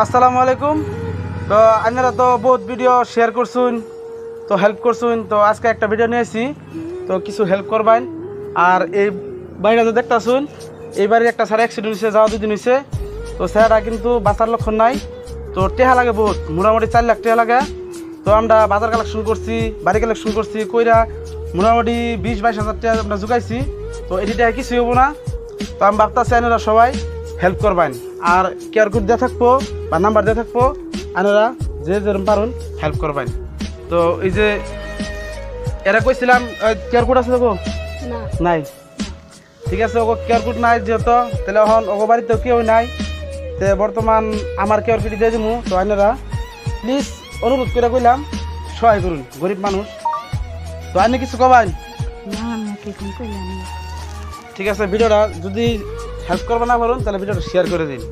আসসালামু আলাইকুম। তো আপনারা তো বহুত ভিডিও শেয়ার করছুন, তো হেল্প করছুন, তো আজকে একটা ভিডিও নিয়ে আসি। তো কিছু হেল্প করবেন। আর এই বাড়িটা তো দেখতেছুন এই বাড়ির একটা স্যার অ্যাক্সিডেন্ট হয়েছে যাওয়া দুদিন হয়েছে। তো স্যারটা কিন্তু বাঁচার লক্ষণ নাই। তো টেহা লাগে বহুত, মোটামুটি চার লাখ টেহা লাগে। তো আমরা বাজার কালেকশন করছি, বাড়ি কালেকশন করছি, কইরা মোটামুটি বিশ বাইশ হাজার টাকা আমরা জুগাইছি। তো এটি এটিটা কিছুই হব না। তো আমি ভাবতেছি আপনারা সবাই হেল্প করবেন। আর কেয়ার দিয়ে থাকব। বা নাম্বার দিয়ে থাকব। আপনারা যে যেরকম পারুন হেল্প করবেন। তো এই যে এরা কইছিলাম কেয়ার কোড আছে দেখো নাই। ঠিক আছে ওগো কেয়ার কোড নাই যেহেতু তাহলে এখন ওগো বাড়িতেও কেউ নাই। তে বর্তমান আমার কেয়ার কোড দিয়ে দিমু। তো আপনারা প্লিজ অনুরোধ করে কইলাম সহায় করুন গরিব মানুষ। তো আপনি কিছু কবান? ঠিক আছে ভিডিওটা যদি হেল্প করবে না পারুন তাহলে ভিডিওটা শেয়ার করে দিন।